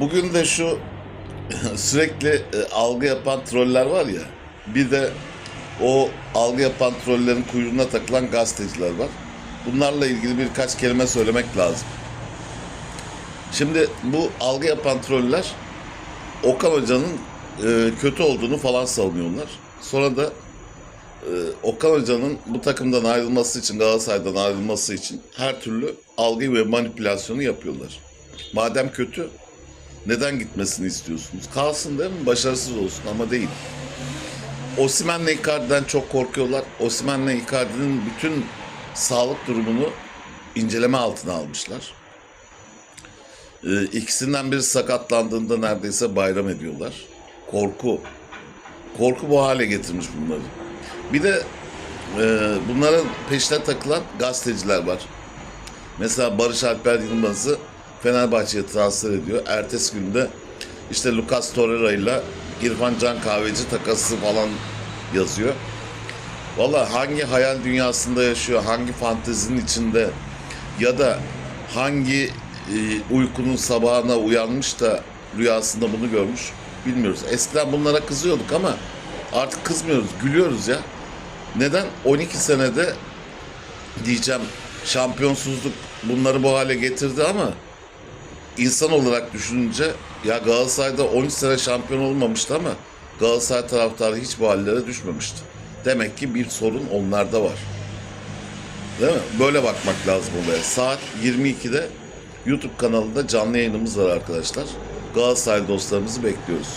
Bugün de şu sürekli e, algı yapan troller var ya. Bir de o algı yapan trollerin kuyruğuna takılan gazeteciler var. Bunlarla ilgili birkaç kelime söylemek lazım. Şimdi bu algı yapan troller Okan Hoca'nın e, kötü olduğunu falan savunuyorlar. Sonra da e, Okan Hoca'nın bu takımdan ayrılması için, Galatasaray'dan ayrılması için her türlü algı ve manipülasyonu yapıyorlar. Madem kötü, neden gitmesini istiyorsunuz? Kalsın değil mi? Başarısız olsun ama değil. Osimhen'le Icardi'den çok korkuyorlar. Osimhen'le Icardi'nin bütün sağlık durumunu inceleme altına almışlar. Ee, ikisinden biri sakatlandığında neredeyse bayram ediyorlar. Korku. Korku bu hale getirmiş bunları. Bir de e, bunların peşine takılan gazeteciler var. Mesela Barış Alper Yılmaz'ı Fenerbahçe'ye transfer ediyor. Ertesi günde işte Lucas Torreira ile İrfan Can Kahveci takası falan yazıyor. Valla hangi hayal dünyasında yaşıyor, hangi fantezinin içinde ya da hangi e, uykunun sabahına uyanmış da rüyasında bunu görmüş bilmiyoruz. Eskiden bunlara kızıyorduk ama artık kızmıyoruz, gülüyoruz ya. Neden? 12 senede diyeceğim şampiyonsuzluk bunları bu hale getirdi ama insan olarak düşününce ya Galatasaray'da 13 sene şampiyon olmamıştı ama Galatasaray taraftarı hiç bu hallere düşmemişti. Demek ki bir sorun onlarda var. Değil mi? Böyle bakmak lazım olaya. Saat 22'de YouTube kanalında canlı yayınımız var arkadaşlar. Galatasaray dostlarımızı bekliyoruz.